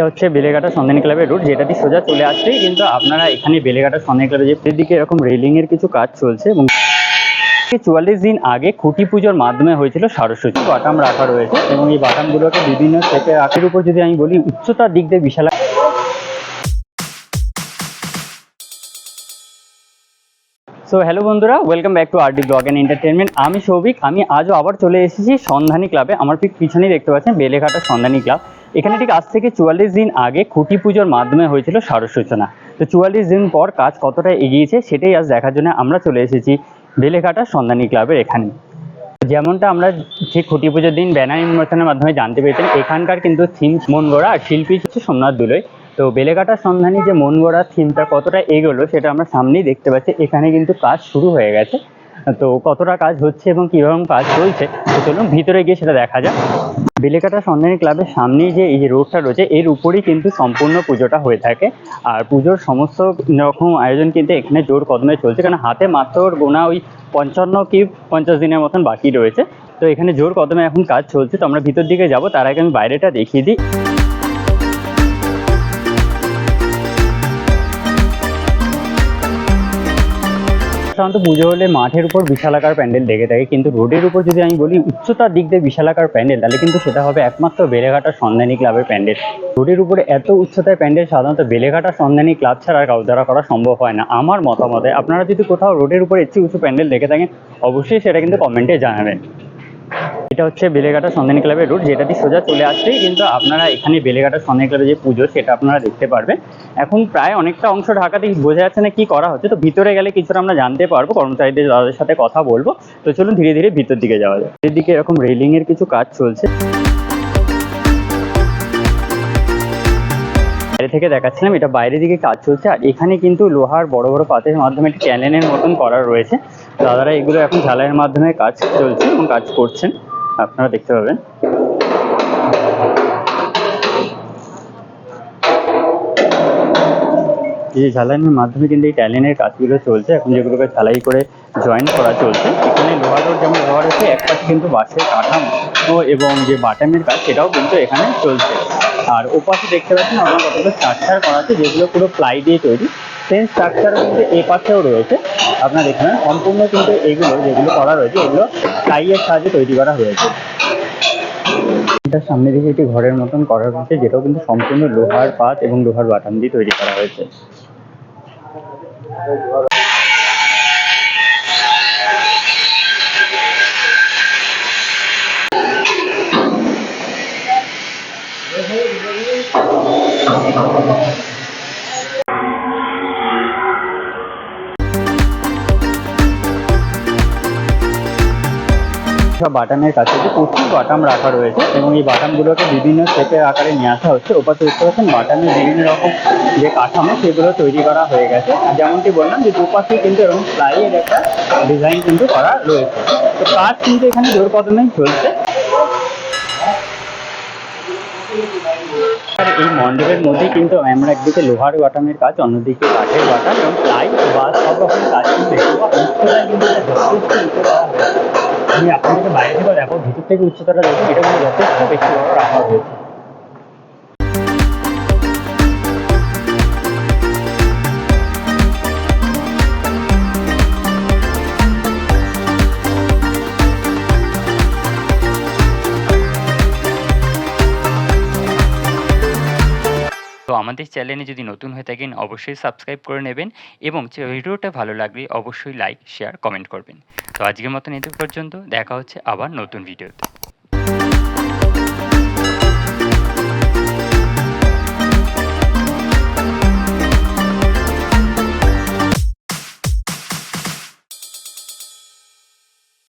এটা হচ্ছে বেলেঘাটা সন্ধানী ক্লাবের রুট যেটা দিয়ে সোজা চলে আসলেই কিন্তু আপনারা এখানে বেলেঘাটা সন্ধানী ক্লাবের যে দিকে এরকম রেলিং এর কিছু কাজ চলছে এবং চুয়াল্লিশ দিন আগে খুঁটি পুজোর মাধ্যমে হয়েছিল সরস্বতী বাটাম রাখা রয়েছে এবং এই বাটামগুলোকে বিভিন্ন শেপে আখের উপর যদি আমি বলি, উচ্চতার দিক দিয়ে বিশাল সো হ্যালো বন্ধুরা welcome back to RD blog and entertainment আমি সৌভিক, আমি আজও আবার চলে এসেছি সন্ধানী ক্লাবে। আমার ঠিক পিছনেই দেখতে পাচ্ছেন বেলেঘাটা সন্ধানী ক্লাব। এখানে ঠিক আজ থেকে চুয়াল্লিশ দিন আগে খুঁটি পুজোর মাধ্যমে হয়েছিল সরস্বচনা তো চুয়াল্লিশ দিন পর কাজ কতটা এগিয়েছে সেটাই আজ দেখার জন্য আমরা চলে এসেছি বেলেঘাটা সন্ধানী ক্লাবের এখানে। যেমনটা আমরা ঠিক খুঁটি পুজোর দিন ব্যানার উন্মোচনের মাধ্যমে জানতে পেরেছেন, এখানকার কিন্তু থিম মন গড়া আর শিল্পী হচ্ছে সোমনাথ দুলই। তো বেলেঘাটার সন্ধানী যে মন গড়া থিমটা কতটা এগোলো সেটা আমরা সামনেই দেখতে পাচ্ছি। এখানে কিন্তু কাজ শুরু হয়ে গেছে। তো কতটা কাজ হচ্ছে এবং কীভাবে কাজ চলছে, তো চলুন ভিতরে গিয়ে সেটা দেখা যাক। বেলেঘাটা সন্ধানী ক্লাবের সামনেই যে এই যে রোডটা রয়েছে, এর উপরেই কিন্তু সম্পূর্ণ পুজোটা হয়ে থাকে। আর পুজোর সমস্ত রকম আয়োজন কিন্তু এখানে জোর কদমে চলছে, কারণ হাতে মাত্র গোনা ওই পঞ্চান্ন কি পঞ্চাশ দিনের মতন বাকি রয়েছে। তো এখানে জোর কদমে এখন কাজ চলছে, তো আমরা ভিতর দিকে যাব, তার আগে আমি বাইরেটা দেখিয়ে দিই। সাধারণত পুজো হলে মাঠের উপর বিশালাকার প্যান্ডেল দেখে থাকে। কিন্তু রোডের উপর যদি আমি বলি, উচ্চতার দিক দিয়ে বিশালাকার প্যান্ডেল, তাহলে কিন্তু সেটা হবে একমাত্র বেলেঘাটা সন্ধানী ক্লাবের প্যান্ডেল। রোডের উপরে এত উচ্চতায় প্যান্ডেল, সাধারণত বেলেঘাটা সন্ধানী ক্লাব ছাড়া কারও দ্বারা করা সম্ভব হয় না। আমার মতামতে আপনারা যদি কোথাও রোডের উপরে একটু উঁচু প্যান্ডেল দেখে থাকেন, অবশ্যই সেটা কিন্তু কমেন্টে জানাবেন। এটা হচ্ছে বেলেঘাটা সন্ধানী ক্লাবের রুট যেটা দিয়ে সোজা চলে আসলেই কিন্তু আপনারা এখানে বেলেঘাটা সন্ধানী ক্লাবের যে পুজো, সেটা আপনারা দেখতে পারবেন। এখন প্রায় অনেকটা অংশ ঢাকাতে বোঝা যাচ্ছে না কি করা হচ্ছে, তো ভিতরে গেলে কিছুটা আমরা জানতে পারব, কর্মচারীদের তাদের সাথে কথা বলব। তো চলুন ধীরে ধীরে ভিতর দিকে যাওয়া যায় এদিকে এরকম রেলিং এর কিছু কাজ চলছে। বাইরে থেকে দেখাচ্ছিলাম, এটা বাইরের দিকে কাজ চলছে। আর এখানে কিন্তু লোহার বড় বড় পাতের মাধ্যমে একটা ক্যানেনের মতন করা রয়েছে। দাদারা এগুলো এখন ঝালাইয়ের মাধ্যমে কাজ চলছে এবং কাজ করছেন। আপনারা দেখতে পাবেন। যে ঝালাইয়ের মাধ্যমে কিন্তু এই ট্যালেনের কাজগুলো চলছে। এখন যেগুলোকে ঝালাই করে জয়েন করা চলছে, এখানে লোহারও যেমন ব্যবহার হচ্ছে এক পাশে কিন্তু বাঁশের কাঠামো এবং যে বাটামের কাজ, সেটাও কিন্তু এখানে চলছে। আর ওপাশে দেখতে পাচ্ছেন আমার কতগুলো স্ট্রাকচার করা আছে, যেগুলো পুরো প্লাই দিয়ে তৈরি। সেম স্ট্রাকচার কিন্তু এ পাশেও রয়েছে। আপনার এখানে সম্পূর্ণ কিন্তু এগুলো যেগুলো করা রয়েছে, এগুলো টাইয়ের সাহায্যে তৈরি করা হয়েছে। এটার সামনে দিকে একটি ঘরের মতন করা রয়েছে যেটাও কিন্তু সম্পূর্ণ লোহার পাত এবং লোহার বাটাম দিয়ে তৈরি করা হয়েছে। সব বাটামের কাছে যে প্রচুর বাটাম রাখা রয়েছে এবং এই বাটামগুলোকে বিভিন্ন শেপের আকারে নিয়ে আসা হচ্ছে। ওপাশে দেখতে পাচ্ছেন বাটামের বিভিন্ন রকম যে কাঠামো সেগুলো তৈরি করা হয়ে গেছে। আর যেমনটি বললাম যে দুপাশে কিন্তু এরকম প্লাইয়ের একটা ডিজাইন কিন্তু করা রয়েছে। তো কাজ কিন্তু এখানে জোর কদমেই চলছে। এই মণ্ডপের মধ্যে কিন্তু আমরা একদিকে লোহার বাটামের কাজ, অন্যদিকে কাঠের বাটাম এবং প্লাই বা সব রকম কাজ কিন্তু আমি আপনাকে বাইরে থেকে দেখো, ভিতর থেকে উচ্চতাটা দেখো এটা কিন্তু যথেষ্ট বেশি বড় রাখা হয়েছে। আমাদের চ্যানেলে যদি নতুন হয়ে থাকেন, অবশ্যই সাবস্ক্রাইব করে নেবেন এবং ভিডিওটা ভালো লাগলে অবশ্যই লাইক, শেয়ার, কমেন্ট করবেন। তো আজকের মতন এদের পর্যন্ত, দেখা হচ্ছে আবার নতুন ভিডিওতে।